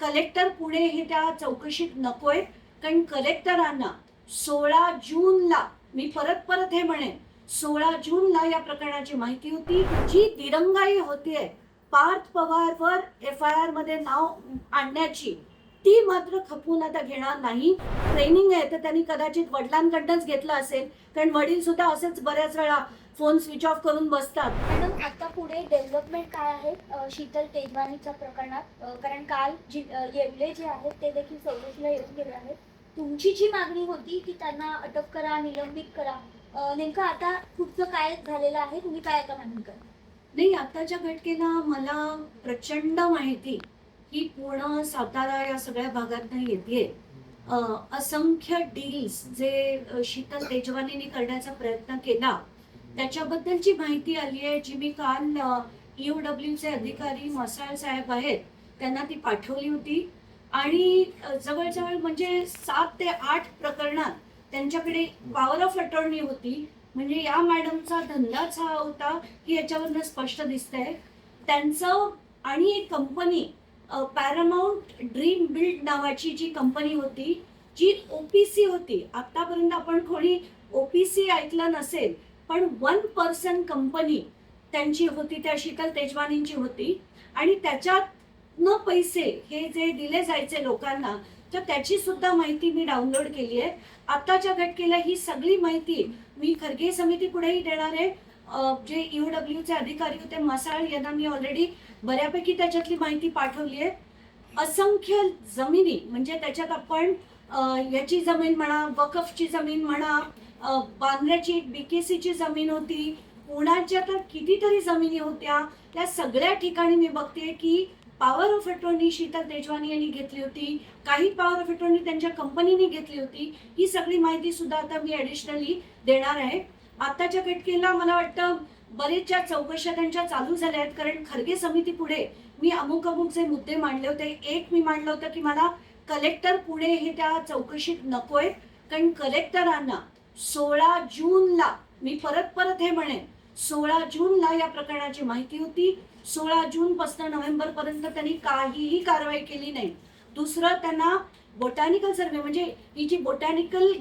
Collector Pune हे त्या चौकशीत नकोय कारण कलेक्टरांना सोळा जूनला मी परत परत हे म्हणेन सोळा जूनला या प्रकरणाची माहिती होती. जी दिरंगाई होतीये पार्थ पवारवर एफ आय आरमध्ये नाव आणण्याची ती मात्र खपून आता घेणार नाही. ट्रेनिंग आहे तर त्यांनी कदाचित वडिलांकडनंच घेतलं असेल कारण वडील सुद्धा असेच बऱ्याच वेळा फोन स्विच ऑफ करून बसतात. मॅडम आता पुढे डेव्हलपमेंट काय आहे? अ, शीतल तेजवानीच्या प्रकरणात. अ, कारण काल जी अ, येवले जे आहेत ते देखील चौकशीला येऊन गेले आहेत. तुमची जी मागणी होती की त्यांना अटक करा निलंबित करा. अ, नेमकं आता पुढचं काय झालेलं आहे? तुम्ही काय आता मागणी करा नाही आताच्या घटनेला मला प्रचंड माहिती ही पूर्ण सातारा या सगळ्या भागात येते असंख्य डील्स जे अ, शीतल तेजवानीने करण्याचा प्रयत्न केला त्याच्याबद्दलची माहिती आली आहे जी मी काल E चे अधिकारी मसाळ साहेब आहेत त्यांना ती पाठवली होती. आणि जवळजवळ म्हणजे सात ते आठ प्रकरणात त्यांच्याकडे पॉवर ऑफ अटॉर्नी होती. म्हणजे या मॅडमचा धंदाच हा होता की याच्यावरनं स्पष्ट दिसतंय. त्यांचं आणि एक कंपनी पॅरामाऊंट ड्रीम बिल्ड नावाची जी कंपनी होती जी ओपीसी होती. आतापर्यंत आपण कोणी ओपीसी ऐकलं नसेल पण वन पर्सन कंपनी त्यांची होती त्या शीतल तेजवानींची होती. आणि त्याच्यात न पैसे हे जे दिले जायचे लोकांना तर त्याची सुद्धा माहिती मी डाउनलोड केली आहे. आताच्या घटकेला ही सगळी माहिती मी खरगे समिती पुढेही देणार आहे. जे यू ईओडब्ल्यू चे अधिकारी होते मसाळ यांना मी ऑलरेडी बऱ्यापैकी त्याच्यातली माहिती पाठवली आहे. असंख्य जमिनी म्हणजे त्याच्यात आपण याची जमीन म्हणा वकफची जमीन म्हणा बांद्र्याची बीकेसीची जमीन होती पुण्याच्या तर कितीतरी जमिनी होत्या त्या सगळ्या ठिकाणी मी बघते की power of attorney Sheetal Tejwani यांनी घेतली होती काही पॉवर ऑफ अटॉर्नी त्यांच्या कंपनीने घेतली होती ही सगळी माहिती सुद्धा आता मी ॲडिशनली देणार आहे. आताच्या घटकेला मला वाटतं बरेचशा चौकशा त्यांच्या चालू झाल्या आहेत कारण खरगे समिती पुढे मी अमुक अमुक जे मुद्दे मांडले होते एक मी मांडलं होतं की मला कलेक्टर पुढे हे त्या चौकशीत नकोय कारण कलेक्टरांना सोळा जूनला मी परत परत हे म्हणेन सोळा जूनला या प्रकरणाची माहिती होती. सोळा जून पासून नोव्हेंबर पर्यंत त्यांनी काहीही कारवाई केली नाही. दुसरं त्यांना बोटॅनिकल सर्वे म्हणजे ही जी बोटॅनिकल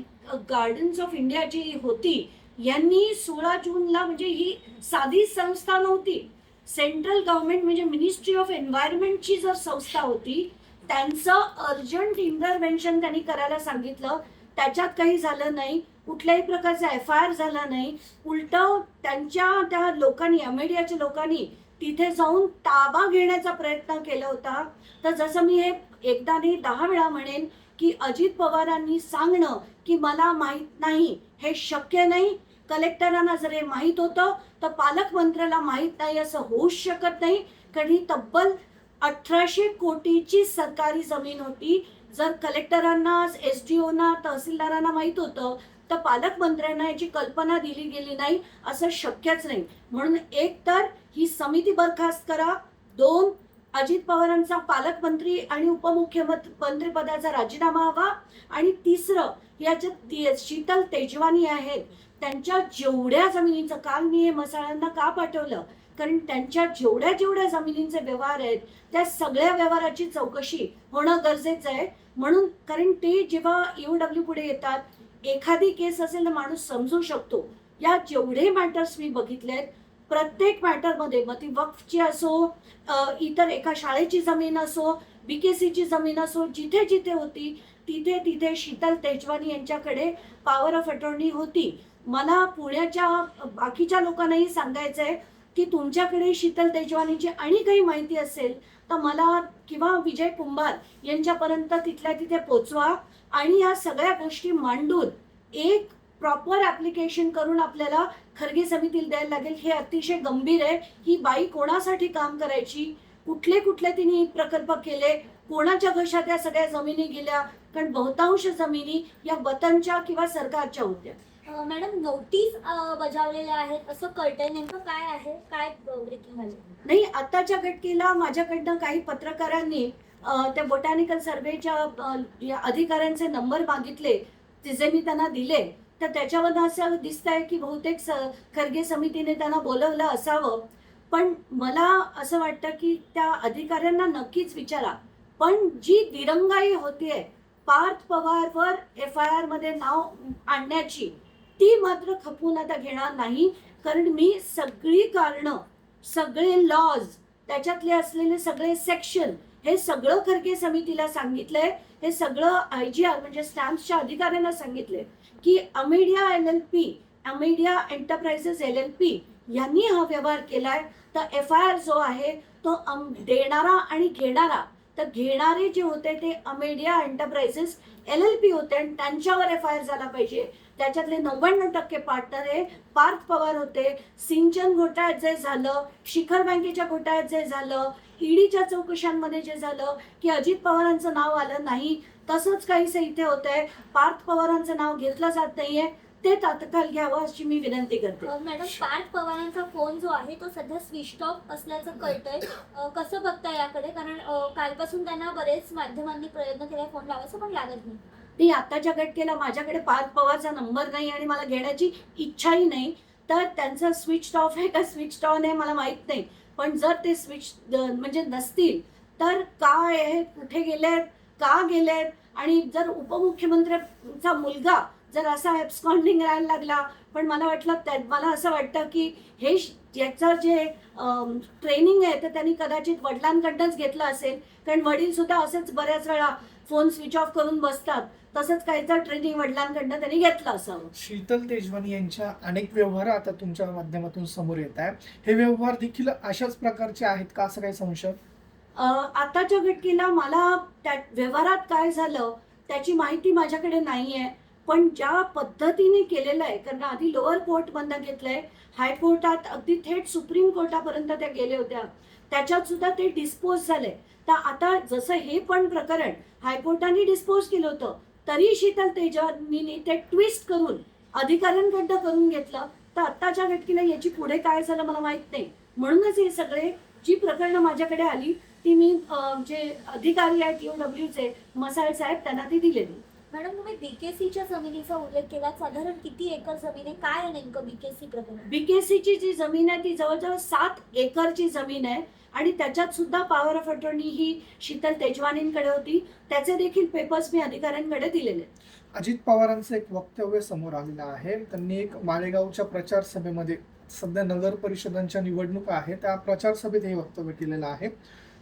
गार्डन्स ऑफ इंडिया जी होती यांनी सोळा जूनला म्हणजे ही साधी संस्था नव्हती. सेंट्रल गव्हर्नमेंट म्हणजे मिनिस्ट्री ऑफ एन्व्हायरमेंटची जर संस्था होती त्यांचं अर्जंट इंटरव्हेन्शन त्यांनी करायला सांगितलं. त्याच्यात काही झालं नाही. कुठल्याही प्रकारचा एफ आय आर झाला नाही. उलट त्यांच्या त्या लोकांनी अमेडियाच्या लोकांनी तिथे जाऊन ताबा घेण्याचा प्रयत्न केला होता. तर जसं मी हे एकदा नाही दहा वेळा म्हणेन की अजित पवारांनी सांगणं की मला माहीत नाही हे शक्य नाही. कलेक्टरांना जर हे माहीत होतं तर पालकमंत्र्याला माहीत नाही असं होऊच शकत नाही. कारण ही तब्बल अठराशे कोटीची सरकारी जमीन होती. जर कलेक्टरांना एस डी ओना तहसीलदारांना माहीत होतं तर पालकमंत्र्यांना याची कल्पना दिली गेली नाही असं शक्यच नाही. म्हणून एक तर ही समिती बरखास्त करा. दोन अजित पवारांचा पालकमंत्री आणि उपमुख्यमंत्री पदाचा राजीनामा हवा. आणि तिसरं याच्यात शीतल तेजवानी आहेत त्यांच्या जेवढ्या जमिनीचं काल मी हे मसाळ्यांना का पाठवलं? कारण त्यांच्या जेवढ्या जेवढ्या जमिनींचे व्यवहार आहेत त्या सगळ्या व्यवहाराची चौकशी होणं गरजेचं आहे. म्हणून कारण ते जेव्हा ईओडब्ल्यू पुढे येतात एखादी केस असेल तर माणूस समजू शकतो. या जेवढे मॅटर्स मी बघितले आहेत प्रत्येक मॅटरमध्ये मग ती वक्फची असो इतर एका शाळेची जमीन असो वी के सीची जमीन असो जिथे जिथे होती तिथे तिथे शीतल तेजवानी यांच्याकडे पॉवर ऑफ अटॉर्नी होती. मला पुण्याच्या बाकीच्या लोकांनाही सांगायचं आहे की तुमच्याकडे शीतल तेजवानीची आणि काही माहिती असेल तर मला किंवा विजय कुंभार यांच्यापर्यंत तिथल्या तिथे पोचवा आणि या सगळ्या गोष्टी मांडून एक प्रॉपर ॲप्लिकेशन करून आपल्याला खरगे समितीला द्यायला लागेल. हे अतिशय गंभीर आहे. ही बाई कोणासाठी काम करायची? कुठले कुठले तिने प्रकल्प केले? कोणाच्या घशात या सगळ्या जमिनी गेल्या? कारण बहुतांश जमिनी या वतनच्या किंवा सरकारच्या होत्या. मॅडम नोटीस बजावलेल्या आहेत. असं कळतंय नेमकं काय आहे? काय ब्रेकिंग झालं नाही आताच्या घटकेला माझ्याकडनं काही पत्रकारांनी त्या बोटॅनिकल सर्वेच्या या अधिकाऱ्यांचे नंबर मागितले ते जे मी त्यांना दिले. तर त्याच्यावर असं दिसत आहे की बहुतेक स खरगे समितीने त्यांना बोलवलं असावं. पण मला असं वाटतं की त्या अधिकाऱ्यांना नक्कीच विचारा. पण जी दिरंगाई होतीये पार्थ पवारवर एफ आय आरमध्ये नाव आणण्याची ती मात्र खपून आता घेणार नाही. कारण मी सगळी कारणं सगळे लॉज त्याच्यातले असलेले सगळे सेक्शन हे सगळं खरगे समितीला सांगितलंय. हे सगळं आय जी आर म्हणजे स्टॅम्प्सच्या अधिकाऱ्यांना सांगितले की Amadea L L P Amadea enterprises L L P यांनी हा व्यवहार केलाय. तर एफ आय आर जो आहे तो देणारा आणि घेणारा तर घेणारे जे होते ते Amadea enterprises L L P होते आणि त्यांच्यावर एफ आय आर झाला पाहिजे. त्याच्यातले नव्याण्णव टक्के पार्टनर हे पार्थ पवार होते. सिंचन घोटाळ्यात जे झालं शिखर बँकेच्या घोटाळ्यात जे झालं ईडीच्या चौकशांमध्ये जे झालं की अजित पवारांचं नाव आलं नाही तसंच काहीसं इथे होतंय पार्थ पवारांचं नाव घेतलं जात नाहीये ते तात्काळ घ्यावं अशी मी विनंती करते. मॅडम पार्थ पवारांचा फोन जो आहे तो सध्या स्विच ऑफ असल्याचं कळतंय. कसं बघता याकडे? कारण कालपासून त्यांना बरेच माध्यमांनी प्रयत्न केला फोन लावायचा पण लागत नाही. ती आत्ताच्या घटकेला माझ्याकडे पार्थ पवारचा नंबर नाही आणि मला घेण्याची इच्छाही नाही. तर त्यांचा स्विच ऑफ आहे का स्विच ऑन आहे मला माहीत नाही. पण जर ते स्विच म्हणजे नसतील तर काय आहे? कुठे गेलेत? का गेले आहेत आणि जर उपमुख्यमंत्र्यांचा मुलगा जर असा एब्स्कॉन्डिंग राहायला लागला पण मला वाटलं त्या मला असं वाटतं की हे ज्याचं याचं जे ट्रेनिंग आहे तर त्यांनी कदाचित वडिलांकडनंच घेतलं असेल. कारण वडीलसुद्धा असेच बऱ्याच वेळा फोन स्विच ऑफ करून बसतात. तसंच काहीतरी ट्रेनिंग वडिलांकडनं त्यांनी घेतलं असावं. शीतल तेजवानी यांच्या अनेक व्यवहार आता तुमच्या माध्यमातून समोर येत आहे हे व्यवहार देखील अशाच प्रकारचे आहेत का? असं काही संशय? आताच्या घटकेला मला त्या व्यवहारात काय झालं त्याची माहिती माझ्याकडे नाहीये. पण ज्या पद्धतीने केलेलं आहे कारण आधी लोअर कोर्ट बंद घेतलंय हायकोर्टात अगदी थेट सुप्रीम कोर्टापर्यंत त्या गेल्या होत्या. त्याच्यात सुद्धा ते डिस्पोज झाले. तर आता जसं हे पण प्रकरण हायकोर्टाने डिस्पोज केलं होतं तरी शीतल तेजवानीने ते ट्विस्ट करून अधिकाऱ्यांकडनं करून घेतलं तर आत्ताच्या घटकेला याची पुढे काय झालं मला माहीत नाही. म्हणूनच हे सगळे जी प्रकरणं माझ्याकडे आली ती मी जे अधिकारी आहेत यू डब्ल्यूचे मसाळ साहेब त्यांना ती दिलेली. मॅडम तुम्ही बीकेसीच्या जमिनीचा उल्लेख केला. साधारण किती एकर जमीन आहे? काय आहे नेमकं बीकेसी प्रकरण बीकेसीची जी जमीन आहे ती जवळजवळ सात एकरची जमीन आहे आणि त्याच्यात सुद्धा पॉवर ऑफ अटॉर्नी ही शीतल तेजवानींकडे होती. त्याचे देखील पेपर्स मी अधिकाऱ्यांकडे दिलेले आहेत. अजित पवारांचं एक वक्तव्य समोर आलेलं आहे. त्यांनी एक मालेगावच्या प्रचार सभेमध्ये सध्या नगर परिषदांच्या निवडणुका आहेत त्या प्रचार सभेत हे वक्तव्य केलेलं आहे.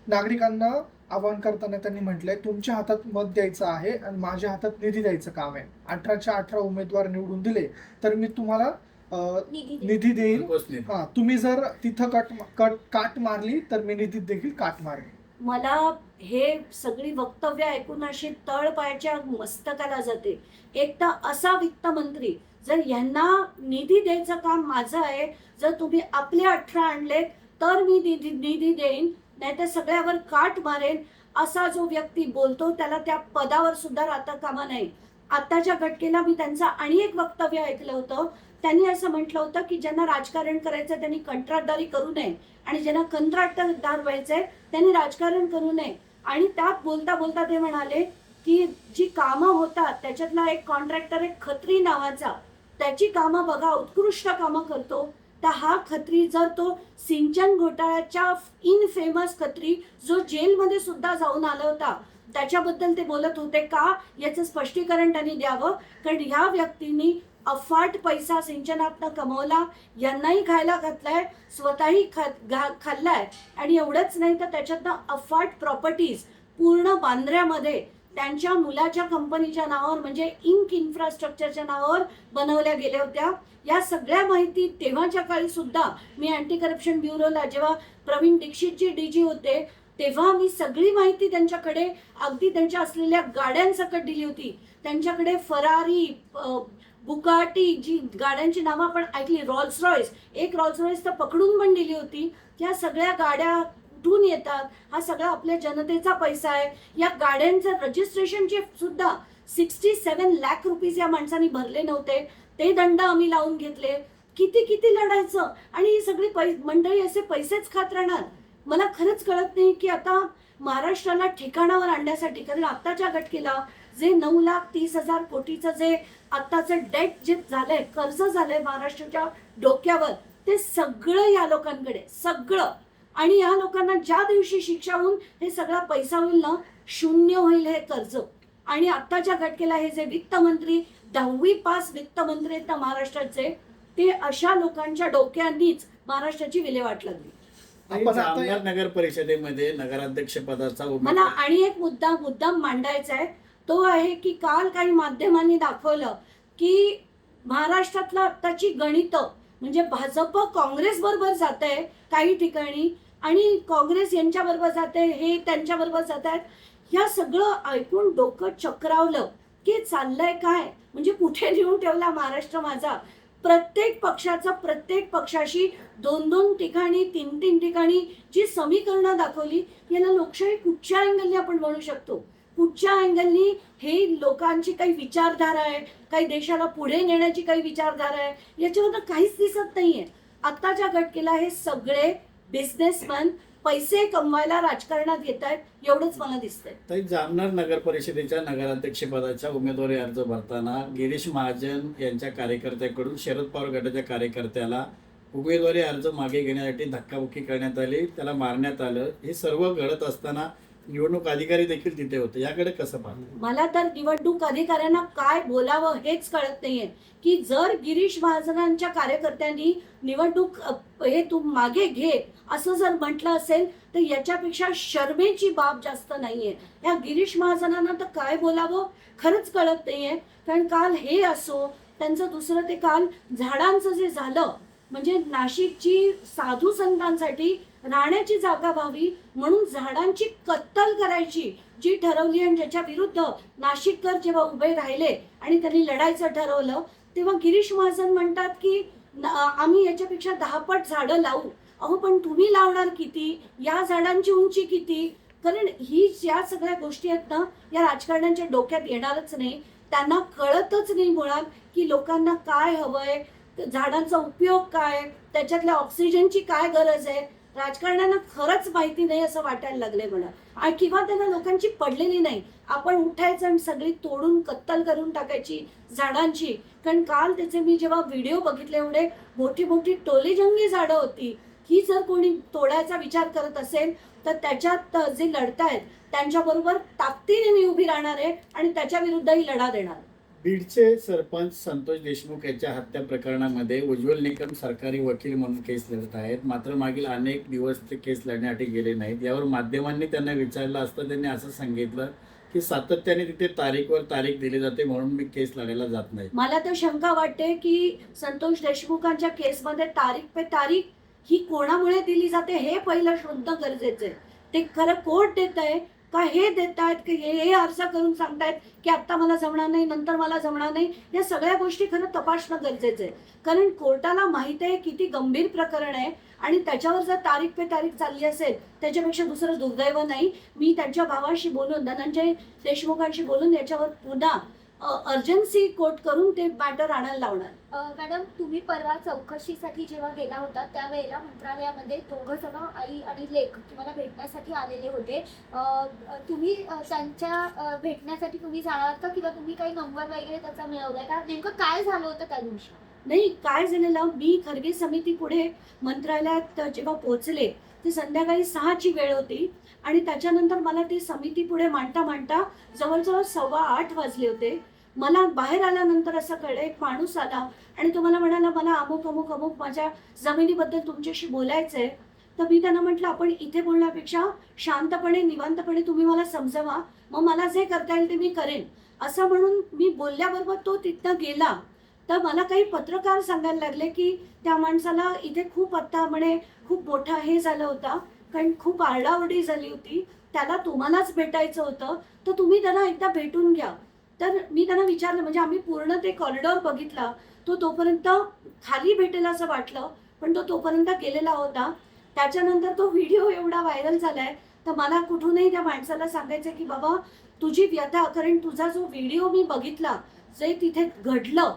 नागरिकांना आवाहन करताना त्यांनी म्हटलंय तुमच्या हातात मत द्यायचं आहे आणि माझ्या हातात निधी द्यायचं काम आहे. अठराच्या अठरा उमेदवार निवडून दिले तर मी तुम्हाला निधी देईल हा तुम्ही जर तिथं कट कट काट मारली तर मी निधीत देखील काट मारेन. मला हे सगळी वक्तव्य ऐकून अशी तळ पायाच्या मस्तकाला जाते. एक तर असा वित्त मंत्री जर यांना निधी द्यायचं काम माझं आहे जर तुम्ही आपले अठरा आणले तर मी निधी निधी देईन. नाहीतर सगळ्यावर काट मारेन असा जो व्यक्ती बोलतो त्याला त्या पदावर सुद्धा राहता कामा नाही. आताच्या घटकेला मी त्यांचं आणि एक वक्तव्य ऐकलं होतं. त्यांनी असं म्हटलं होतं की ज्यांना राजकारण करायचं त्यांनी कंत्राटदारी करू नये. आणि ज्यांना कंत्राटदार व्हायचंय त्यांनी राजकारण करू नये. आणि त्यात बोलता बोलता ते म्हणाले की जी कामं होतात त्याच्यातला एक कॉन्ट्रॅक्टर एक खत्री नावाचा. त्याची कामं बघा उत्कृष्ट कामं करतो. तर हा खत्री जर तो सिंचन घोटाळ्याच्या इन फेमस खत्री जो जेलमध्ये सुद्धा जाऊन आला होता त्याच्याबद्दल ते बोलत होते का? याचं स्पष्टीकरण त्यांनी द्यावं. कारण ह्या व्यक्तींनी अफाट पैसा सिंचनातनं कमवला यांनाही खायला घातलाय स्वतःही खा घा खाल्लाय. आणि एवढंच नाही तर त्याच्यातनं अफाट प्रॉपर्टीज पूर्ण बांद्र्यामध्ये त्यांच्या मुलाच्या कंपनीच्या नावावर म्हणजे इंक इन्फ्रास्ट्रक्चरच्या नावावर बनवल्या गेल्या होत्या. या सगळ्या माहिती तेव्हाच्या काळी सुद्धा मी अँटी करप्शन ब्युरोला जेव्हा प्रवीण दीक्षितजी डी जी होते तेव्हा मी सगळी माहिती त्यांच्याकडे अगदी त्यांच्या असलेल्या गाड्यांसकट दिली होती. त्यांच्याकडे फरारी बुकाटी जी गाड्यांची नावं आपण ऐकली रॉल्स रॉयस एक रॉल्स रॉयस तर पकडून पण दिली होती. या सगळ्या गाड्या कुठून येतात. हा सगळा आपल्या जनतेचा पैसा आहे. या गाड्यांचं रजिस्ट्रेशनचे सुद्धा सिक्स्टी सेवन लॅक रुपीज या माणसांनी भरले नव्हते. ते दंड आम्ही लावून घेतले. किती किती लढायचं? आणि ही सगळी पै मंडळी असे पैसेच खात राहणार? मला खरंच कळत नाही की आता महाराष्ट्राला ठिकाणावर आणण्यासाठी कारण आत्ताच्या घटकेला जे नऊ लाख तीस हजार कोटीचं जे आत्ताचं डेट जे झालंय कर्ज झालंय महाराष्ट्राच्या डोक्यावर ते सगळं या लोकांकडे सगळं. आणि या लोकांना ज्या दिवशी शिक्षा होऊन हे सगळा पैसा होईल ना? शून्य होईल हे कर्ज. आणि आत्ताच्या घटकेला हे जे वित्तमंत्री दहावी पास वित्तमंत्री आहेत ना महाराष्ट्राचे ते अशा लोकांच्या डोक्यांनीच महाराष्ट्राची विल्हेवाट लागली. नगर परिषदेमध्ये नगराध्यक्ष पदाचा मला आणि एक मुद्दा मुद्दाम मांडायचा आहे. तो आहे की काल काही माध्यमांनी दाखवलं की महाराष्ट्रातलं आत्ताची गणितं म्हणजे भाजप काँग्रेस बरोबर जात आहे काही ठिकाणी आणि काँग्रेस यांच्या बरोबर जात आहे हे त्यांच्या बरोबर जात आहेत ह्या सगळं ऐकून डोकं चक्रावलं की चाललंय काय? म्हणजे कुठे नेऊन ठेवला महाराष्ट्र माझा? प्रत्येक पक्षाचा प्रत्येक पक्षाशी दोन दोन ठिकाणी तीन तीन ठिकाणी जी समीकरणं दाखवली याला लोकशाही कुठच्या अँगलने आपण म्हणू शकतो? कुठच्या अँगलनी हे लोकांची काही विचारधारा आहे काही देशाला पुढे नेण्याची काही विचारधारा आहे याच्यावर काहीच दिसत नाहीये. आत्ताच्या घटकेला हे सगळे बिझनेसमॅन पैसे कमवायला राजकारणात येत आहेत एवढंच मला दिसतंय. तर जामनेर नगर परिषदेच्या नगराध्यक्षपदाच्या उमेदवारी अर्ज भरताना गिरीश महाजन यांच्या कार्यकर्त्याकडून शरद पवार गटाच्या कार्यकर्त्याला उमेदवारी अर्ज मागे घेण्यासाठी धक्काबुक्की करण्यात आली. त्याला मारण्यात आलं. हे सर्व घडत असताना निवडणूक अधिकारी देखील तिथे होते. याकडे कसं पाहतो मला तर निवडणूक अधिकाऱ्यांना काय बोलावं हेच कळत नाहीये. की जर गिरीश महाजनांच्या कार्यकर्त्यांनी निवडणूक हे तू मागे घे असं जर म्हटलं असेल तर याच्यापेक्षा शर्मेची बाब जास्त नाहीये. या गिरीश महाजनांना तर काय बोलावं खरंच कळत नाहीये. कारण काल हे असो त्यांचं दुसरं ते काल झाडांचं जे झालं म्हणजे नाशिकची साधू संतांसाठी राहण्याची जागा व्हावी म्हणून झाडांची कत्तल करायची जी ठरवली आणि ज्याच्या विरुद्ध नाशिककर जेव्हा उभे राहिले आणि त्यांनी लढायचं ठरवलं तेव्हा गिरीश महाजन म्हणतात की आम्ही याच्यापेक्षा दहापट झाडं लावू. अहो पण तुम्ही लावणार किती? या झाडांची उंची किती? कारण ही ज्या सगळ्या गोष्टी आहेत ना या राजकारण्यांच्या डोक्यात येणारच नाही. त्यांना कळतच नाही मुळात की लोकांना काय हवंय झाडांचा उपयोग काय त्याच्यातल्या ऑक्सिजनची काय गरज आहे राजकारण्यांना खरंच माहिती नाही असं वाटायला लागलंय मला. किंवा त्यांना लोकांची पडलेली नाही. आपण उठायचं आणि सगळी तोडून कत्तल करून टाकायची झाडांची. कारण काल त्याचे मी जेव्हा व्हिडिओ बघितले एवढे मोठी मोठी टोलेजंगी झाडं होती. ही जर कोणी तोडायचा विचार करत असेल तर त्याच्यात जे लढतायत त्यांच्याबरोबर ताकदीने मी उभी राहणार आहे आणि त्याच्या विरुद्धही लढा देणार. बीडचे सरपंच संतोष देशमुख यांच्या हत्या प्रकरणामध्ये उज्ज्वल निकम सरकारी वकील म्हणून केस लढत आहेत. मात्र मागील अनेक दिवस ते केस लढण्यासाठी गेले नाहीत. यावर माध्यमांनी त्यांना विचारलं असता त्यांनी असं सांगितलं की सातत्याने तिथे तारीखवर तारीख दिली जाते म्हणून मी केस लढायला जात नाही. मला तर शंका वाटते की संतोष देशमुखांच्या केसमध्ये तारीख पे तारीख ही कोणामुळे दिली जाते हे पहिलं शोधणं गरजेचं आहे. ते खरं कोर्ट देत आहे का हे देत आहेत की हे हे अर्ज करून सांगतायत की आत्ता मला जमणार नाही नंतर मला जमणार नाही? या सगळ्या गोष्टी खरं तपासणं गरजेचं आहे. कारण कोर्टाला माहीत आहे किती गंभीर प्रकरण आहे आणि त्याच्यावर जर तारीख पे तारीख चालली असेल त्याच्यापेक्षा दुसरं दुर्दैव नाही. मी त्यांच्या भावाशी बोलून धनंजय देशमुखांशी बोलून याच्यावर पुन्हा अर्जन्सी कोर्ट करून ते मॅटर आणायला लावणार. अ, मॅडम तुम्ही परवा चौकशीसाठी जेव्हा गेला होता त्यावेळेला मंत्रालयामध्ये दोघं जण आई आणि लेख तुम्हाला भेटण्यासाठी आलेले होते. तुम्ही त्यांच्या भेटण्यासाठी तुम्ही जाणार का किंवा तुम्ही काही नंबर वगैरे त्याचा मिळवलाय? का नेमकं काय झालं होतं त्या दिवशी? नाही काय झालेलं मी खरगे समिती पुढे मंत्रालयात जेव्हा पोहोचले ती संध्याकाळी सहाची वेळ होती. आणि त्याच्यानंतर मला ती समिती पुढे मांडता मांडता जवळजवळ सव्वा आठ वाजले होते. मला बाहेर आल्यानंतर असं कळलं एक माणूस आला आणि तो मला म्हणाला मला अमुक अमुक अमुक माझ्या जमिनीबद्दल तुमच्याशी बोलायचं आहे तर मी त्यांना म्हटलं आपण इथे बोलण्यापेक्षा शांतपणे निवांतपणे तुम्ही मला समजवा. मग मला जे करता येईल ते मी करेन. असं म्हणून मी बोलल्याबरोबर तो तिथनं गेला. तर मला काही पत्रकार सांगायला लागले की त्या माणसाला इथे खूप आत्ता म्हणे खूप मोठा हे झालं होता. कारण खूप आरडाओरडी झाली होती. त्याला तुम्हालाच भेटायचं होतं. तर तुम्ही त्यांना एकदा भेटून घ्या. तर मी त्यांना विचारलं म्हणजे आम्ही पूर्ण ते कॉरिडॉर बघितला. तो तोपर्यंत खाली भेटेल असं वाटलं पण तो तोपर्यंत गेलेला होता. त्याच्यानंतर तो व्हिडिओ एवढा व्हायरल झालाय तर मला कुठूनही त्या माणसाला सांगायचं की बाबा तुझी व्यथा कारण तुझा जो व्हिडिओ मी बघितला जे तिथे घडलं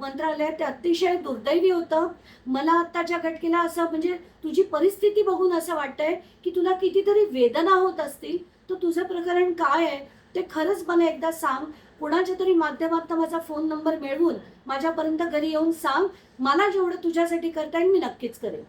मंत्रालयात ते अतिशय दुर्दैवी होतं. मला आत्ताच्या घटकेला असं म्हणजे तुझी परिस्थिती बघून असं वाटतंय की तुला कितीतरी वेदना होत असतील. तर तुझं प्रकरण काय आहे? ते खरंच मला एकदा सांग. कुणाच्या तरी माध्यमातून माझा फोन नंबर मिळवून माझ्यापर्यंत घरी येऊन सांग. मला जेवढं तुझ्यासाठी करता येईल मी नक्कीच करेन.